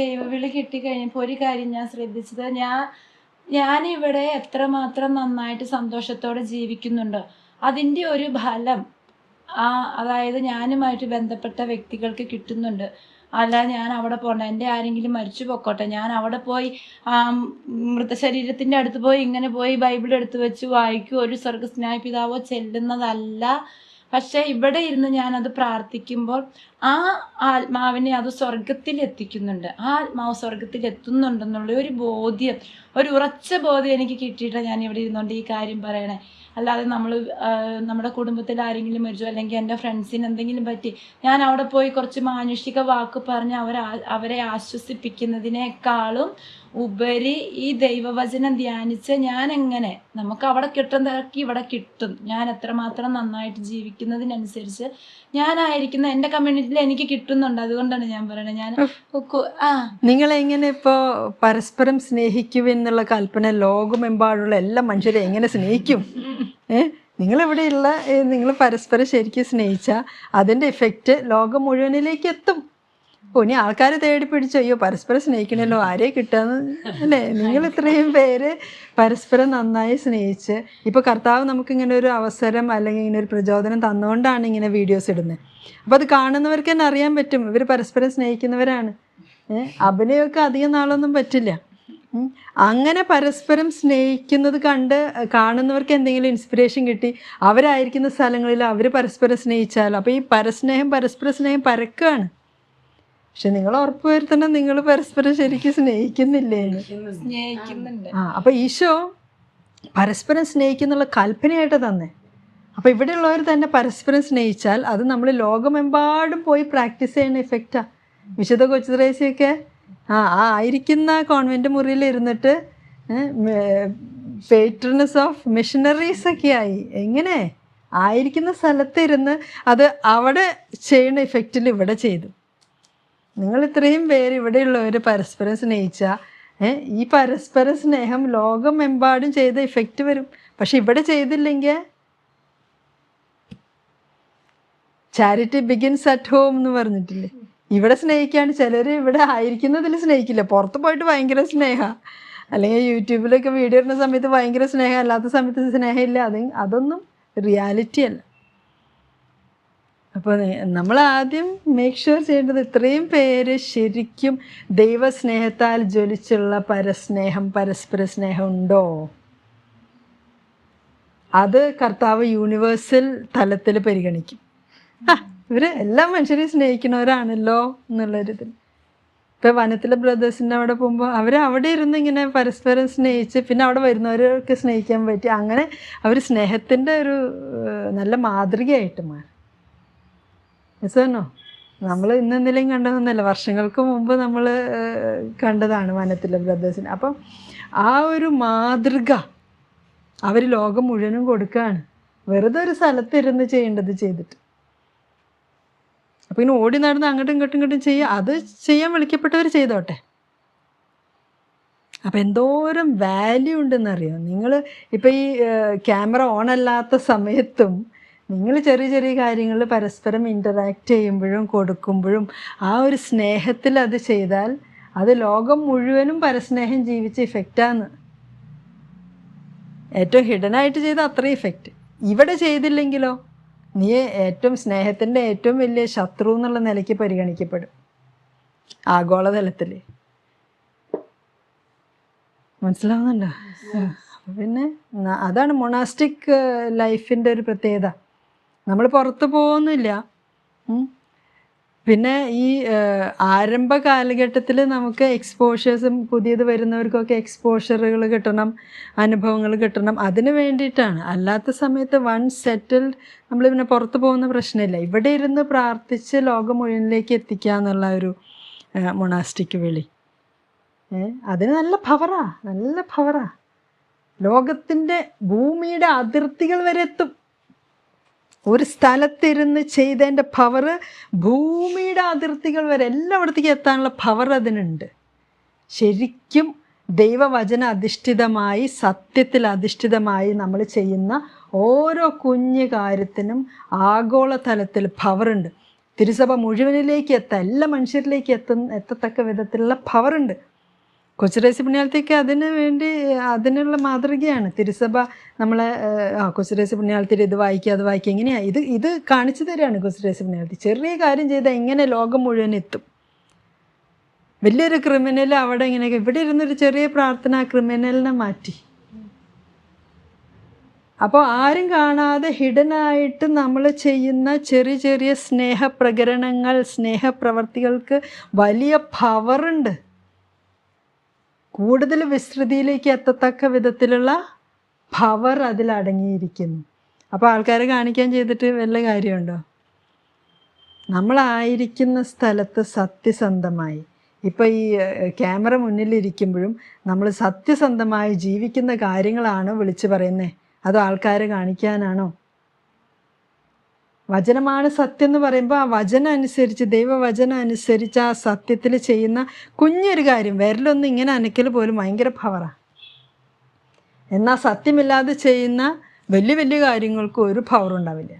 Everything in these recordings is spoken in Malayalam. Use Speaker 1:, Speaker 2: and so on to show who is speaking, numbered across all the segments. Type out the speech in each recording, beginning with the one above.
Speaker 1: ദൈവവിളി കിട്ടിക്കഴിഞ്ഞപ്പോൾ ഒരു കാര്യം ഞാൻ ശ്രദ്ധിച്ചത്. ഞാൻ ഞാനിവിടെ എത്രമാത്രം നന്നായിട്ട് സന്തോഷത്തോടെ ജീവിക്കുന്നുണ്ട് അതിന്റെ ഒരു ഫലം ആ അതായത് ഞാനുമായിട്ട് ബന്ധപ്പെട്ട വ്യക്തികൾക്ക് കിട്ടുന്നുണ്ട്. അല്ല ഞാൻ അവിടെ പോകണ്ട എന്റെ ആരെങ്കിലും മരിച്ചു പൊക്കോട്ടെ ഞാൻ അവിടെ പോയി മൃതശരീരത്തിന്റെ അടുത്ത് പോയി ഇങ്ങനെ പോയി ബൈബിൾ എടുത്ത് വെച്ച് വായിക്കും ഒരു സ്വർഗസ്നായ പിതാവോ ചെല്ലുന്നതല്ല പക്ഷേ ഇവിടെ ഇരുന്ന് ഞാൻ അത് പ്രാർത്ഥിക്കുമ്പോൾ ആ ആത്മാവിനെ അത് സ്വർഗത്തിൽ എത്തിക്കുന്നുണ്ട് ആ ആത്മാവ് സ്വർഗത്തിൽ എത്തുന്നുണ്ടെന്നുള്ള ഒരു ബോധ്യം ഒരു ഉറച്ച ബോധ്യം എനിക്ക് കിട്ടിയിട്ടാണ് ഞാൻ ഇവിടെ ഇരുന്നുകൊണ്ട് ഈ കാര്യം പറയണേ. അല്ലാതെ നമ്മൾ നമ്മുടെ കുടുംബത്തിൽ ആരെങ്കിലും മരിച്ചു അല്ലെങ്കിൽ എന്റെ ഫ്രണ്ട്സിന് എന്തെങ്കിലും പറ്റി ഞാൻ അവിടെ പോയി കുറച്ച് മാനുഷിക വാക്ക് പറഞ്ഞ് അവരെ അവരെ ആശ്വസിപ്പിക്കുന്നതിനേക്കാളും ഉപരി ഈ ദൈവവചനം ധ്യാനിച്ച് ഞാൻ എങ്ങനെ നമുക്ക് അവിടെ കിട്ടുന്നതൊക്കെ ഇവിടെ കിട്ടും. ഞാൻ എത്രമാത്രം നന്നായിട്ട് ജീവിക്കുന്നതിനനുസരിച്ച് ഞാനായിരിക്കുന്ന എന്റെ കമ്മ്യൂണിറ്റിയിൽ എനിക്ക് കിട്ടുന്നുണ്ട്. അതുകൊണ്ടാണ് ഞാൻ പറയുന്നത് ഞാൻ ആ.
Speaker 2: നിങ്ങൾ എങ്ങനെ ഇപ്പോൾ പരസ്പരം സ്നേഹിക്കൂ എന്നുള്ള കൽപ്പന ലോകമെമ്പാടുള്ള എല്ലാ മനുഷ്യരെ എങ്ങനെ സ്നേഹിക്കും? നിങ്ങൾ ഇവിടെയുള്ള നിങ്ങൾ പരസ്പരം ശരിക്കും സ്നേഹിച്ചാൽ അതിന്റെ ഇഫക്റ്റ് ലോകം മുഴുവനിലേക്ക് എത്തും. ഇനി ആൾക്കാർ തേടി പിടിച്ചു അയ്യോ പരസ്പരം സ്നേഹിക്കണല്ലോ ആരെ കിട്ടാന്ന്? അല്ലേ? നിങ്ങൾ ഇത്രയും പേര് പരസ്പരം നന്നായി സ്നേഹിച്ച് ഇപ്പോൾ കർത്താവ് നമുക്ക് ഇങ്ങനെ ഒരു അവസരം അല്ലെങ്കിൽ ഇങ്ങനെ ഒരു പ്രചോദനം തന്നുകൊണ്ടാണ് ഇങ്ങനെ വീഡിയോസ് ഇടുന്നത് അപ്പോൾ അത് കാണുന്നവർക്ക് തന്നെ അറിയാൻ പറ്റും. ഇവർ പരസ്പരം സ്നേഹിക്കുന്നവരാണ്. അഭിനയമൊക്കെ അധികം നാളൊന്നും പറ്റില്ല. അങ്ങനെ പരസ്പരം സ്നേഹിക്കുന്നത് കണ്ട് കാണുന്നവർക്ക് എന്തെങ്കിലും ഇൻസ്പിറേഷൻ കിട്ടി അവരായിരിക്കുന്ന സ്ഥലങ്ങളിൽ അവർ പരസ്പരം സ്നേഹിച്ചാൽ അപ്പോൾ ഈ പരസ്നേഹം പരസ്പര സ്നേഹം പരക്കുകയാണ്. പക്ഷെ നിങ്ങൾ ഉറപ്പുവരുത്തണം നിങ്ങൾ പരസ്പരം ശരിക്കും സ്നേഹിക്കുന്നില്ലേ
Speaker 1: സ്നേഹിക്കുന്നുണ്ട്.
Speaker 2: ആ അപ്പൊ ഈശോ പരസ്പരം സ്നേഹിക്കുന്നുള്ള കൽപ്പനയായിട്ട് തന്നെ. അപ്പോൾ ഇവിടെയുള്ളവർ തന്നെ പരസ്പരം സ്നേഹിച്ചാൽ അത് നമ്മൾ ലോകമെമ്പാടും പോയി പ്രാക്ടീസ് ചെയ്യുന്ന ഇഫക്റ്റാണ് വിശുദ്ധ കൊച്ചുത്രേസ്യൊക്കെ ആ ആ ആയിരിക്കുന്ന കോൺവെന്റ് മുറിയിൽ ഇരുന്നിട്ട് പേട്രനസ് ഓഫ് മിഷനറീസ് ഒക്കെ ആയി. എങ്ങനെ? ആയിരിക്കുന്ന സ്ഥലത്തിരുന്ന് അത് അവിടെ ചെയ്യുന്ന ഇഫക്റ്റിൽ ഇവിടെ ചെയ്തു. നിങ്ങൾ ഇത്രയും പേര് ഇവിടെയുള്ളവർ പരസ്പരം സ്നേഹിച്ച ഈ പരസ്പര സ്നേഹം ലോകമെമ്പാടും ചെയ്ത ഇഫക്റ്റ് വരും. പക്ഷെ ഇവിടെ ചെയ്തില്ലെങ്കിൽ ചാരിറ്റി ബിഗിൻസ് അറ്റ് ഹോം എന്ന് പറഞ്ഞിട്ടില്ലേ? ഇവിടെ സ്നേഹിക്കാണ്ട് ചിലർ ഇവിടെ ആയിരിക്കുന്നതിൽ സ്നേഹിക്കില്ല. പുറത്ത് പോയിട്ട് ഭയങ്കര സ്നേഹ. അല്ലെങ്കിൽ യൂട്യൂബിലൊക്കെ വീഡിയോ ഇടുന്ന സമയത്ത് ഭയങ്കര സ്നേഹം അല്ലാത്ത സമയത്ത് സ്നേഹമില്ല. അത് അതൊന്നും റിയാലിറ്റി അല്ല. അപ്പോൾ നമ്മൾ ആദ്യം മേക്ക് ഷുവർ ചെയ്യേണ്ടത് ഇത്രയും പേര് ശരിക്കും ദൈവസ്നേഹത്താൽ ജ്വലിച്ചുള്ള പരസ്നേഹം പരസ്പര സ്നേഹം ഉണ്ടോ? അത് കർത്താവ് യൂണിവേഴ്സൽ തലത്തിൽ പരിഗണിക്കും. ഇവർ എല്ലാ മനുഷ്യരെയും സ്നേഹിക്കുന്നവരാണല്ലോ എന്നുള്ളൊരിതിൽ. ഇപ്പോൾ വനത്തിലെ ബ്രദേഴ്സിന്റെ അവിടെ പോകുമ്പോൾ അവർ അവിടെ ഇരുന്ന് ഇങ്ങനെ പരസ്പരം സ്നേഹിച്ച് പിന്നെ അവിടെ വരുന്നവർക്ക് സ്നേഹിക്കാൻ പറ്റി. അങ്ങനെ അവർ സ്നേഹത്തിന്റെ ഒരു നല്ല മാതൃകയായിട്ട് മാറി. രസമാണോ നമ്മൾ ഇന്നെന്തെങ്കിലും കണ്ടതൊന്നുമല്ല വർഷങ്ങൾക്ക് മുമ്പ് നമ്മൾ കണ്ടതാണ് വനത്തിലെ ബ്രദേഴ്സിന്. അപ്പം ആ ഒരു മാതൃക അവർ ലോകം മുഴുവനും കൊടുക്കുകയാണ് വെറുതെ ഒരു സ്ഥലത്തിരുന്ന് ചെയ്യേണ്ടത് ചെയ്തിട്ട്. അപ്പം ഇങ്ങനെ ഓടി നടന്ന് അങ്ങോട്ടും ഇങ്ങോട്ടും ഇങ്ങോട്ടും ചെയ്യുക അത് ചെയ്യാൻ വിളിക്കപ്പെട്ടവർ ചെയ്തോട്ടെ. അപ്പം എന്തോരം വാല്യൂ ഉണ്ടെന്നറിയോ? നിങ്ങൾ ഇപ്പം ഈ ക്യാമറ ഓൺ അല്ലാത്ത സമയത്തും നിങ്ങൾ ചെറിയ ചെറിയ കാര്യങ്ങൾ പരസ്പരം ഇന്ററാക്ട് ചെയ്യുമ്പോഴും കൊടുക്കുമ്പോഴും ആ ഒരു സ്നേഹത്തിൽ അത് ചെയ്താൽ അത് ലോകം മുഴുവനും പരസ്നേഹം ജീവിച്ച ഇഫക്റ്റാണ് ഏറ്റവും ഹിഡനായിട്ട് ചെയ്ത അത്രയും ഇഫക്റ്റ് ഇവിടെ ചെയ്തില്ലെങ്കിലോ? നീ ഏറ്റവും സ്നേഹത്തിന്റെ ഏറ്റവും വലിയ ശത്രു എന്നുള്ള നിലയ്ക്ക് പരിഗണിക്കപ്പെടും. ആഗോളതലത്തിൽ മനസ്സിലാവുന്നുണ്ടോ? പിന്നെ അതാണ് മൊണാസ്റ്റിക് ലൈഫിന്റെ ഒരു പ്രത്യേകത. നമ്മൾ പുറത്ത് പോകുന്നില്ല. പിന്നെ ഈ ആരംഭ കാലഘട്ടത്തിൽ നമുക്ക് എക്സ്പോഷേഴ്സും പുതിയത് വരുന്നവർക്കൊക്കെ എക്സ്പോഷറുകൾ കിട്ടണം അനുഭവങ്ങൾ കിട്ടണം. അതിന് വേണ്ടിയിട്ടാണ്. അല്ലാത്ത സമയത്ത് വൺ സെറ്റിൽഡ് നമ്മൾ പിന്നെ പുറത്ത് പോകുന്ന പ്രശ്നമില്ല. ഇവിടെ ഇരുന്ന് പ്രാർത്ഥിച്ച് ലോകം മുഴുവനിലേക്ക് എത്തിക്കുക എന്നുള്ള ഒരു മൊണാസ്റ്റിക് വിളി. അതിന് നല്ല പവറാ നല്ല പവറാ ലോകത്തിന്റെ ഭൂമിയുടെ അതിർത്തികൾ വരെ എത്തും. ഒരു സ്ഥലത്തിരുന്ന് ചെയ്തതിന്റെ പവർ ഭൂമിയുടെ അതിർത്തികൾ വരെ എല്ലായിടത്തേക്കും എത്താനുള്ള പവർ അതിനുണ്ട്. ശരിക്കും ദൈവവചന അധിഷ്ഠിതമായി സത്യത്തിൽ അധിഷ്ഠിതമായി നമ്മൾ ചെയ്യുന്ന ഓരോ കുഞ്ഞു കാര്യത്തിനും ആഗോളതലത്തിൽ പവറുണ്ട് തിരുസഭ മുഴുവനിലേക്ക് എത്താം എല്ലാ മനുഷ്യരിലേക്ക് എത്തുന്ന എത്തത്തക്ക വിധത്തിലുള്ള പവറുണ്ട് കൊച്ചുരേശി പുണ്യാളത്തേക്ക് അതിന് വേണ്ടി അതിനുള്ള മാതൃകയാണ്. തിരുസഭ നമ്മളെ ആ കൊച്ചുരേശി പുണ്യാളത്തിൽ ഇത് വായിക്കുക അത് വായിക്കുക എങ്ങനെയാണ് ഇത് ഇത് കാണിച്ചു തരികയാണ് കൊച്ചുരേശി പുണ്യാളത്തി ചെറിയ കാര്യം ചെയ്താൽ എങ്ങനെ ലോകം മുഴുവൻ എത്തും? വലിയൊരു ക്രിമിനൽ അവിടെ ഇങ്ങനെയൊക്കെ ഇവിടെ ഇരുന്നൊരു ചെറിയ പ്രാർത്ഥന ആ ക്രിമിനലിനെ മാറ്റി. അപ്പോൾ ആരും കാണാതെ ഹിഡനായിട്ട് നമ്മൾ ചെയ്യുന്ന ചെറിയ ചെറിയ സ്നേഹപ്രകരണങ്ങൾ സ്നേഹപ്രവർത്തികൾക്ക് വലിയ പവറുണ്ട് കൂടുതൽ വിസ്തൃതിയിലേക്ക് എത്തത്തക്ക വിധത്തിലുള്ള പവർ അതിൽ അടങ്ങിയിരിക്കുന്നു. അപ്പോൾ ആൾക്കാരെ കാണിക്കാൻ ചെയ്തിട്ട് വല്ല കാര്യമുണ്ടോ? നമ്മളായിരിക്കുന്ന സ്ഥലത്ത് സത്യസന്ധമായി. ഇപ്പോൾ ഈ ക്യാമറ മുന്നിലിരിക്കുമ്പോഴും നമ്മൾ സത്യസന്ധമായി ജീവിക്കുന്ന കാര്യങ്ങളാണോ വിളിച്ചു പറയുന്നത് അതോ ആൾക്കാരെ കാണിക്കാനാണോ? വചനമാണ് സത്യം എന്ന് പറയുമ്പോൾ ആ വചനം അനുസരിച്ച് ദൈവവചനം അനുസരിച്ച് ആ സത്യത്തിൽ ചെയ്യുന്ന കുഞ്ഞൊരു കാര്യം വിരലൊന്നും ഇങ്ങനെ അനക്കൽ പോലും ഭയങ്കര പവറാണ് എന്നാൽ സത്യമില്ലാതെ ചെയ്യുന്ന വലിയ വലിയ കാര്യങ്ങൾക്ക് ഒരു പവർ ഉണ്ടാവില്ല.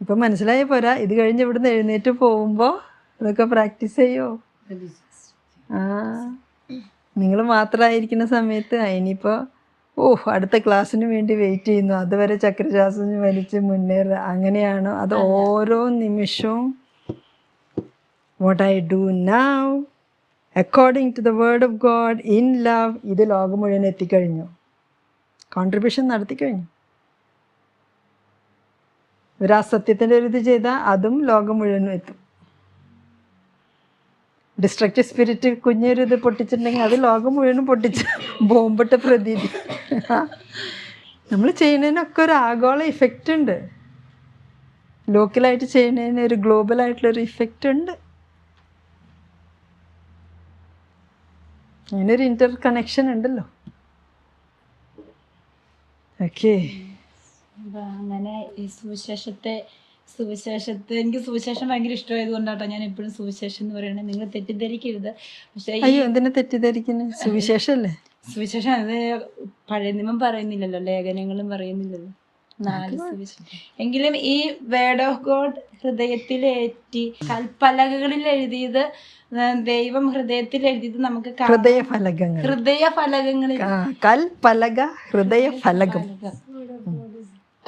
Speaker 2: ഇപ്പം മനസ്സിലായി പോരാ ഇത് കഴിഞ്ഞ് ഇവിടുന്ന് എഴുന്നേറ്റ് പോകുമ്പോൾ ഇതൊക്കെ പ്രാക്ടീസ് ചെയ്യോ? ആ. നിങ്ങൾ മാത്രമായിരിക്കുന്ന സമയത്ത് അതിനിപ്പോൾ ഇനിയിപ്പോൾ ഓ അടുത്ത ക്ലാസ്സിന് വേണ്ടി വെയിറ്റ് ചെയ്യുന്നു. അതുവരെ ചക്രശ്വാസം വലിച്ച് മുന്നേറുക അങ്ങനെയാണോ അത് ഓരോ നിമിഷവും. What I do now according to the word of God in love ഇത് ലോകം മുഴുവൻ എത്തിക്കഴിഞ്ഞു. കോൺട്രിബ്യൂഷൻ നടത്തിക്കഴിഞ്ഞു ഒരാ സത്യത്തിന്റെ ഒരു ഇത് ചെയ്താൽ അതും ലോകം മുഴുവനും എത്തും. ഡിസ്ട്രക്റ്റീവ് സ്പിരിറ്റ് കുഞ്ഞൊരു ഇത് പൊട്ടിച്ചിട്ടുണ്ടെങ്കിൽ അത് ലോകം മുഴുവനും പൊട്ടിച്ച് ബോംബിട്ട പ്രതീതി. നമ്മൾ ചെയ്യുന്നതിനൊക്കെ ഒരു ആഗോള ഇഫക്റ്റ് ഉണ്ട്. ലോക്കലായിട്ട് ചെയ്യുന്നതിന് ഒരു ഗ്ലോബൽ ആയിട്ടുള്ളൊരു ഇഫക്റ്റ് ഉണ്ട്. അതിനൊരു ഇന്റർ കണക്ഷൻ ഉണ്ടല്ലോ ഓക്കേ
Speaker 1: അങ്ങനെ ഈ സുവിശേഷത്തെ സുവിശേഷത്തെ എനിക്ക് സുവിശേഷം ഭയങ്കര ഇഷ്ടമായത് കൊണ്ടാട്ടോ ഞാൻ എപ്പോഴും സുവിശേഷം എന്ന് പറയണേ. നിങ്ങൾ തെറ്റിദ്ധരിക്കരുത്. പക്ഷേ
Speaker 2: അയ്യോ എന്തിനാ തെറ്റിദ്ധരിക്കുന്നത് സുവിശേഷല്ലേ?
Speaker 1: സുവിശേഷം അത് പഴയ നിയമം പറയുന്നില്ലല്ലോ ലേഖനങ്ങളും പറയുന്നില്ലല്ലോ. നാല് സുവിശേഷം. എങ്കിലും ഈ വേർഡ് ഓഫ് ഗോഡ് ഹൃദയത്തിലേറ്റി കൽപ്പലകകളിൽ എഴുതിയത് ദൈവം ഹൃദയത്തിൽ എഴുതിയത് നമുക്ക്
Speaker 2: ഹൃദയ ഫലകങ്ങൾ
Speaker 1: ഹൃദയ ഫലകങ്ങളിൽ
Speaker 2: കൽപ്പലക ഹൃദയ ഫലകം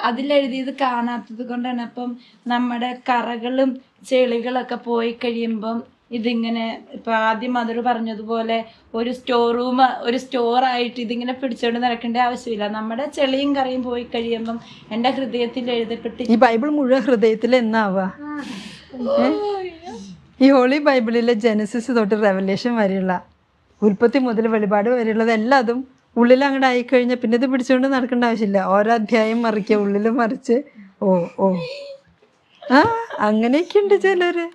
Speaker 1: അതിലെഴുതിയത് കാണാത്തത് കൊണ്ടാണ്. അപ്പം നമ്മുടെ കറകളും ചെളികളൊക്കെ പോയി കഴിയുമ്പം ഇതിങ്ങനെ ഇപ്പം ആദ്യം മധുർ പറഞ്ഞതുപോലെ ഒരു സ്റ്റോർ റൂം ഒരു സ്റ്റോർ ആയിട്ട് ഇതിങ്ങനെ പിടിച്ചുകൊണ്ട് നടക്കേണ്ട ആവശ്യമില്ല. നമ്മുടെ ചെളിയും കറിയും പോയി കഴിയുമ്പം എന്റെ ഹൃദയത്തിൽ എഴുതപ്പെട്ട്
Speaker 2: ഈ ബൈബിൾ മുഴുവൻ ഹൃദയത്തിൽ എന്നാവാ? ഈ ഹോളി ബൈബിളിലെ ജനസിസ് തൊട്ട് റെവലേഷൻ വരെയുള്ള ഉൽപ്പത്തി മുതൽ വെളിപാട് വരെയുള്ളത് എല്ലാതും ഉള്ളിൽ അങ്ങോട്ട് ആയിക്കഴിഞ്ഞാൽ പിന്നെ ഇത് പിടിച്ചുകൊണ്ട് നടക്കേണ്ട ആവശ്യമില്ല ഓരോ അധ്യായം മറിക്കുക ഉള്ളിൽ മറിച്ച്. ഓ ഓ. ആ അങ്ങനെയൊക്കെ ഉണ്ട് ചിലര്.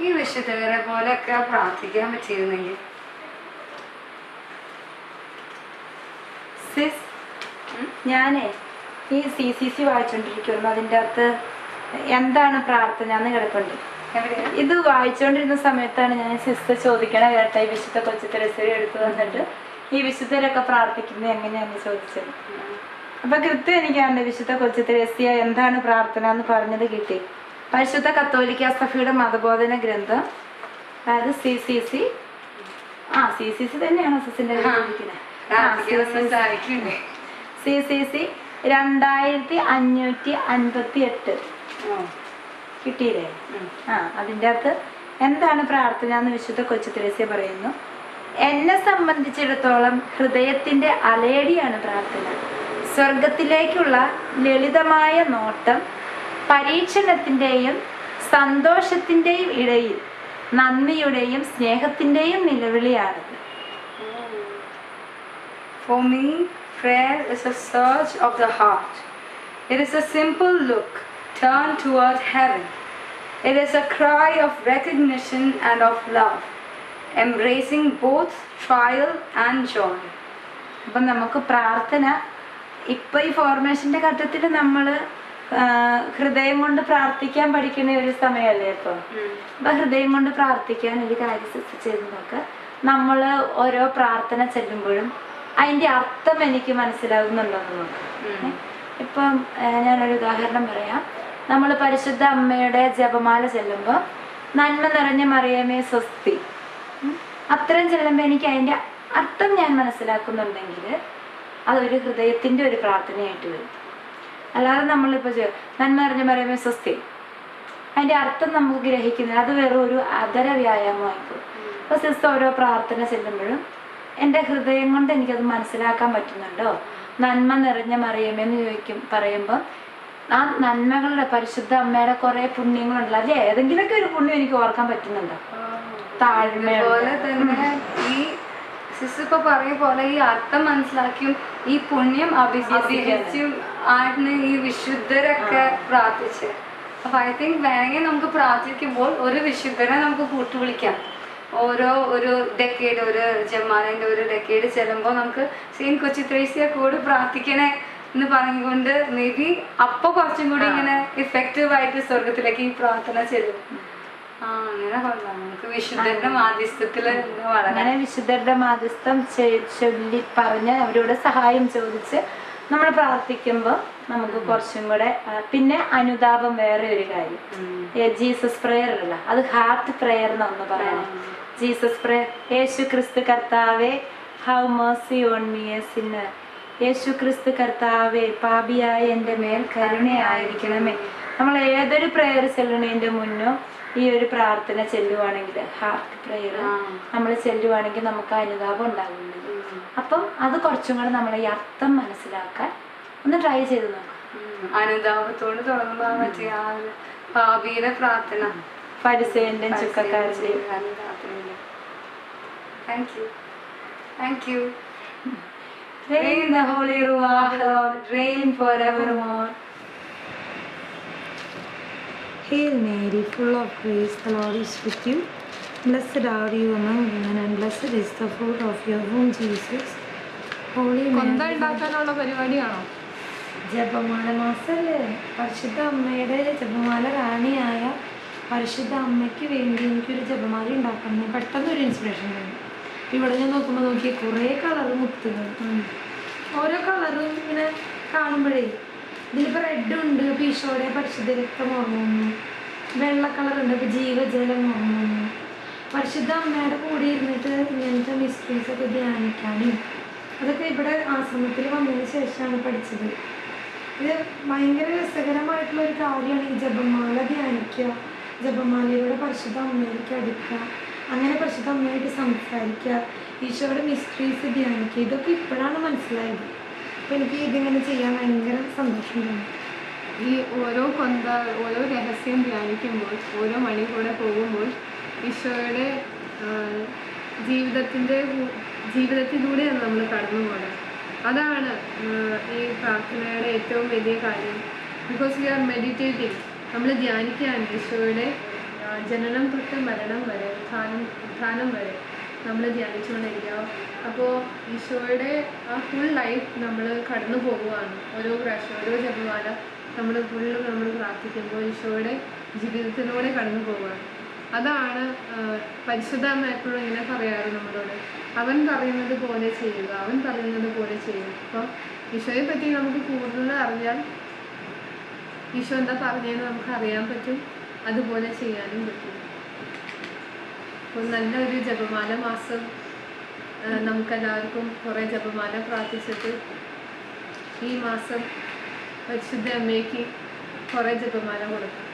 Speaker 3: ഈ വിശുദ്ധരെ പോലെയൊക്കെ പ്രാർത്ഥിക്കാൻ പറ്റിയിരുന്നെങ്കിൽ.
Speaker 1: സിസ് ഞാനേ ഈ സി സി സി വായിച്ചോണ്ടിരിക്കുന്നു അതിന്റെ അകത്ത് എന്താണ് പ്രാർത്ഥന എന്ന് കിടപ്പുണ്ട് ഇത് വായിച്ചുകൊണ്ടിരുന്ന സമയത്താണ് ഞാൻ സിസ്റ്റർ ചോദിക്കണ കേട്ട ഈ വിശുദ്ധ കൊച്ചു തെരശ്ശേരി എടുത്തു വന്നിട്ട് ഈ വിശുദ്ധരൊക്കെ പ്രാർത്ഥിക്കുന്നത് എങ്ങനെയാന്ന് ചോദിച്ചത്. അപ്പൊ കൃത്യം എനിക്കാണ്ട് വിശുദ്ധ കൊച്ചു തെരസ്യ എന്താണ് പ്രാർത്ഥന എന്ന് പറഞ്ഞത് കിട്ടി. പരിശുദ്ധ കത്തോലിക്ക സഭയുടെ മതബോധന ഗ്രന്ഥം അതായത് സി സി സി. ആ സി സി സി തന്നെയാണ് സിസിന്റെ സി സി സി. രണ്ടായിരത്തി അഞ്ഞൂറ്റി അൻപത്തി എട്ട് കിട്ടിയില്ലേ? ആ അതിന്റെ അകത്ത് എന്താണ് പ്രാർത്ഥന എന്ന് വിശുദ്ധ കൊച്ചു തെരസ്യ പറയുന്നു. എന്നെ സംബന്ധിച്ചിടത്തോളം ഹൃദയത്തിന്റെ അലേടിയാണ് പ്രാർത്ഥന. സ്വർഗത്തിലേക്കുള്ള ലളിതമായ നോട്ടം പരീക്ഷണത്തിന്റെയും സന്തോഷത്തിന്റെയും ഇടയിൽ നന്ദിയുടെയും സ്നേഹത്തിന്റെയും നിലവിളിയാണ്.
Speaker 3: For me, prayer is a search of the heart. It is a simple look turned toward heaven. It is a cry of recognition and of love, embracing both trial and joy.
Speaker 1: അപ്പം നമുക്ക് പ്രാർത്ഥന ഇപ്പം ഈ ഫോർമേഷന്റെ ഘട്ടത്തിൽ നമ്മൾ ഹൃദയം കൊണ്ട് പ്രാർത്ഥിക്കാൻ പഠിക്കുന്ന ഒരു സമയമല്ലേ ഇപ്പോൾ അപ്പം ഹൃദയം കൊണ്ട് പ്രാർത്ഥിക്കാൻ ഒരു കാര്യം ചെയ്ത് നോക്കുക നമ്മൾ ഓരോ പ്രാർത്ഥന ചെല്ലുമ്പോഴും അതിന്റെ അർത്ഥം എനിക്ക് മനസ്സിലാകുന്നുണ്ടെന്ന് നോക്കാം
Speaker 3: ഉം.
Speaker 1: ഇപ്പം ഞാനൊരു ഉദാഹരണം പറയാം നമ്മൾ പരിശുദ്ധ അമ്മയുടെ ജപമാല ചെല്ലുമ്പോൾ നന്മ നിറഞ്ഞ മറിയമേ സ്വസ്തി. അത്രയും ചെല്ലുമ്പോൾ എനിക്ക് അതിന്റെ അർത്ഥം ഞാൻ മനസ്സിലാക്കുന്നുണ്ടെങ്കിൽ അതൊരു ഹൃദയത്തിന്റെ ഒരു പ്രാർത്ഥനയായിട്ട് വരും. അല്ലാതെ നമ്മളിപ്പോൾ നന്മ നിറഞ്ഞ മറിയമേ സ്വസ്തി. അതിന്റെ അർത്ഥം നമുക്ക് ഗ്രഹിക്കുന്നത് അത് വെറും ഒരു അതര വ്യായാമമായിപ്പോയി അപ്പോൾ സിസ്റ്റർ ഓരോ പ്രാർത്ഥന ചെല്ലുമ്പോഴും എന്റെ ഹൃദയം കൊണ്ട് എനിക്കത് മനസ്സിലാക്കാൻ പറ്റുന്നുണ്ടോ? നന്മ നിറഞ്ഞ മറിയമേന്ന് ചോദിക്കും പറയുമ്പോൾ ആ നന്മകളുടെ പരിശുദ്ധ അമ്മയുടെ കുറേ പുണ്യങ്ങളുണ്ടല്ലോ. അല്ലെ? ഏതെങ്കിലുമൊക്കെ ഒരു പുണ്യം എനിക്ക് ഓർക്കാൻ പറ്റുന്നുണ്ടോ? താഴ്മ
Speaker 3: പോലെ തന്നെ ഈ സിസ്റ്റർ ഇപ്പൊ പറയ പോലെ ഈ അർത്ഥം മനസ്സിലാക്കിയും ഈ പുണ്യം അഭി അഭിഹരിച്ചും ആണ് ഈ വിശുദ്ധരൊക്കെ പ്രാർത്ഥിച്ചത് അപ്പൊ ഐ തിങ്ക് വേണമെങ്കിൽ നമുക്ക് പ്രാർത്ഥിക്കുമ്പോൾ ഒരു വിശുദ്ധനെ നമുക്ക് കൂട്ടുവിളിക്കാം. ഓരോ ഒരു ഡെക്കേഡ് ഒരു ജമാലിന്റെ ഒരു ഡെക്കേഡ് ചെല്ലുമ്പോൾ നമുക്ക് സെയിം കൊച്ചി ത്രേസ്യ കൂടി പ്രാർത്ഥിക്കണേ. എന്ന് പറഞ്ഞുകൊണ്ട് മേ ബി അപ്പൊ കുറച്ചും കൂടി ഇങ്ങനെ ഇഫക്റ്റീവ് ആയിട്ട് സ്വർഗത്തിലേക്ക് ഈ പ്രാർത്ഥന ചെല്ലും ആ അങ്ങനെ വിശുദ്ധരുടെ
Speaker 1: മാധ്യസ്ഥം ചൊല്ലി പറഞ്ഞ് അവരോട് സഹായം ചോദിച്ച് നമ്മൾ പ്രാർത്ഥിക്കുമ്പോൾ നമുക്ക് കുറച്ചും കൂടെ പിന്നെ അനുതാപം വേറെ ഒരു കാര്യം. ജീസസ് പ്രെയർ അല്ല. അത് ഹാർട്ട് പ്രെയർ എന്നൊന്ന് പറയണം. ജീസസ് പ്രെയർ യേശു ക്രിസ്തു കർത്താവേ have mercy on me a sinner യേശു ക്രിസ്തു കർത്താവെ പാപിയായ എന്റെ മേൽ കരുണയായിരിക്കണമേ നമ്മൾ ഏതൊരു പ്രെയർ ചെല്ലണേന്റെ മുന്നോ ഈ ഒരു പ്രാർത്ഥന ചെല്ലുവാണെങ്കിൽ ഹാർട്ട് പ്രെയർ നമ്മൾ ചെല്ലുവാണെങ്കിൽ നമുക്ക് അനുതാപം ഉണ്ടാകുന്നുണ്ട്. അപ്പം അത് കുറച്ചും കൂടെ നമ്മൾ ഈ അർത്ഥം മനസ്സിലാക്കാൻ ഒന്ന് ട്രൈ ചെയ്ത് നോക്കാം.
Speaker 3: അനുതാപത്തോട് തുടങ്ങുമ്പോൾ മറ്റേ ആ ഭാവിയുടെ പ്രാർത്ഥന. Thank you thank you
Speaker 1: Reign the Holy Ruach, Lord, reign forevermore. Hail Mary, full of grace, the Lord is with you. Blessed are you among women, and blessed is the fruit of your womb, Jesus. Holy Mary,
Speaker 4: പരിപാടിയാണോ
Speaker 1: ജപമാല മാസല്ലേ പരിശുദ്ധ അമ്മയുടെ ജപമാല റാണിയായ പരിശുദ്ധ അമ്മയ്ക്ക് വേണ്ടി എനിക്കൊരു ജപമാല ഉണ്ടാക്കണം പെട്ടെന്ന് ഒരു ഇൻസ്പിറേഷൻ വേണം ഇവിടെ ഞാൻ നോക്കുമ്പോൾ നോക്കിയ കുറേ കളർ മുത്തുകൾ ഓരോ കളറും ഇങ്ങനെ കാണുമ്പോഴേ ഇതിലിപ്പോൾ റെഡ് ഉണ്ട് അപ്പോൾ ഈശോയുടെ പരിശുദ്ധ രക്തം ഓർമ്മ വെള്ള കളറുണ്ട് അപ്പോൾ ജീവജലം ഓർമ്മ പരിശുദ്ധ അമ്മയുടെ കൂടെ ഇരുന്നിട്ട് ഇങ്ങനത്തെ മിസ്റ്ററീസ് ഒക്കെ ധ്യാനിക്കാനും അതൊക്കെ ഇവിടെ ആശ്രമത്തിൽ വന്നതിന് ശേഷമാണ് പഠിച്ചത്. ഇത് ഭയങ്കര രസകരമായിട്ടുള്ള ഒരു കാര്യമാണ് ഈ ജപമാല ധ്യാനിക്കുക. ജപമാലയിലൂടെ പരിശുദ്ധ അമ്മയിലേക്ക് അടുക്കുക. അങ്ങനെ പരിശുദ്ധ അമ്മയായിട്ട് സംസാരിക്കുക. ഈശോയുടെ മിസ്റ്ററീസ് ധ്യാനിക്കുക. ഇതൊക്കെ ഇപ്പോഴാണ് മനസ്സിലായത്. അപ്പോൾ എനിക്ക് ഇതിങ്ങനെ ചെയ്യാൻ ഭയങ്കര സന്തോഷം തോന്നി.
Speaker 4: ഈ ഓരോ കൊന്ത ഓരോ രഹസ്യം ധ്യാനിക്കുമ്പോൾ ഓരോ മണി കൂടെ പോകുമ്പോൾ ഈശോയുടെ ജീവിതത്തിന്റെ ജീവിതത്തിലൂടെയാണ് നമ്മൾ കടന്നു പോകുന്നത് അതാണ് ഈ പ്രാർത്ഥനയുടെ ഏറ്റവും വലിയ കാര്യം. ബിക്കോസ് വി ആർ മെഡിറ്റേറ്റിംഗ് നമ്മൾ ധ്യാനിക്കുകയാണ് ഈശോയുടെ ജനനം തൊട്ട് മരണം വരെ ഉത്ഥാനം ഉത്ഥാനം വരെ നമ്മൾ ധ്യാനിച്ചുകൊണ്ടിരിക്കുക. അപ്പോൾ ഈശോയുടെ ആ ഫുൾ ലൈഫ് നമ്മൾ കടന്നു പോകുവാണ്. ഓരോ പ്രാവശ്യം ഓരോ ജപമാല നമ്മൾ ഫുള്ള് നമ്മൾ പ്രാർത്ഥിക്കുമ്പോൾ ഈശോയുടെ ജീവിതത്തിലൂടെ കടന്നു പോകുവാണ്. അതാണ് പരിശുദ്ധ അമ്മ എപ്പോഴും ഇങ്ങനെ പറയാറ് നമ്മളോട്. അവൻ പറയുന്നത് പോലെ ചെയ്യുക അവൻ പറയുന്നത് പോലെ ചെയ്യുക. അപ്പം ഈശോയെ പറ്റി നമുക്ക് കൂടുതൽ അറിയാൻ ഈശോ എന്താ പറഞ്ഞതെന്ന് നമുക്ക് അറിയാൻ പറ്റും? അതുപോലെ ചെയ്യാനും പറ്റും അപ്പോൾ നല്ലൊരു ജപമാല മാസം നമുക്കെല്ലാവർക്കും കുറേ ജപമാല പ്രാർത്ഥിച്ചിട്ട് ഈ മാസം പരിശുദ്ധ അമ്മയ്ക്ക് കുറേ ജപമാല കൊടുക്കാം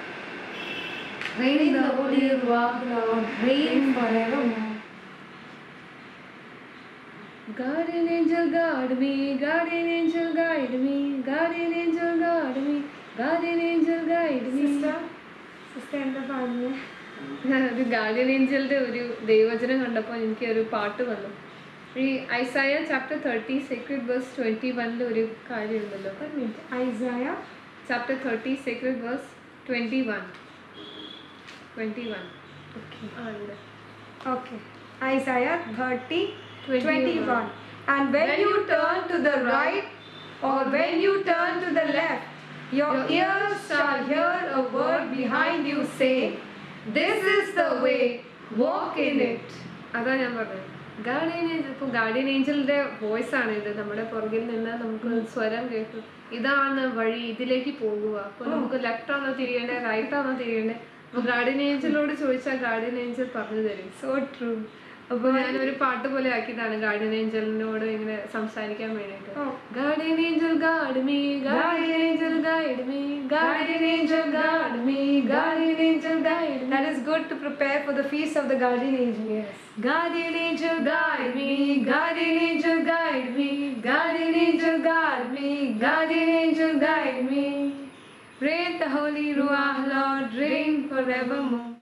Speaker 1: Reign in the Holy Lord, reign forevermore.
Speaker 4: Guardian angel guard me, guardian angel guide me, guardian angel guard me, guardian angel guide me.
Speaker 1: Sister എന്താ പറഞ്ഞത്
Speaker 4: ഒരു ഗാർഡിയൻ ഏഞ്ചലിന്റെ ഒരു ദൈവചനം കണ്ടപ്പോൾ എനിക്ക് ഒരു പാട്ട് വന്നു. ഈ Isaiah chapter thirty sacred verse twenty വണ്ണിൽ ഒരു കാര്യമുണ്ടല്ലോ.
Speaker 1: ഒരു minute Isaiah
Speaker 4: chapter thirty sacred verse twenty one twenty one okay okay
Speaker 5: Isaiah thirty 30,
Speaker 4: 21.
Speaker 5: 21. And when you turn to the right or when you turn to the left, your ears shall hear a word behind you saying, This is the way, walk in it.
Speaker 4: അതാ ഞാൻ പറഞ്ഞത്
Speaker 6: ഗാർഡിയൻ ഏഞ്ചൽ ഇപ്പോൾ ഗാർഡിയൻ ഏഞ്ചലിന്റെ വോയിസ് ആണ് ഇത്. നമ്മുടെ പുറകിൽ നിന്ന് നമുക്ക് സ്വരം കേൾക്കും ഇതാണ് വഴി ഇതിലേക്ക് പോകുക. അപ്പൊ നമുക്ക് ലെഫ്റ്റ് ആണോ തിരിയേണ്ടത് റൈറ്റ് ആണോ തിരിയേണ്ടത് അപ്പൊ ഗാർഡിയൻ ഏഞ്ചലോട് ചോദിച്ചാൽ ഗാർഡിയൻ ഏഞ്ചൽ പറഞ്ഞു തരും.
Speaker 5: So true.
Speaker 6: അപ്പൊ ഞാനൊരു പാട്ട് പോലെ ആക്കിയതാണ് ഗാർഡിയൻ ഏഞ്ചലിനോട് ഇങ്ങനെ സംസാരിക്കാൻ വേണ്ടിയിട്ട് guardian angel guard me guardian angel guide me guardian angel guard me guardian angel guide
Speaker 5: That is good to prepare for
Speaker 6: the holy Ruach Lord, rain forevermore.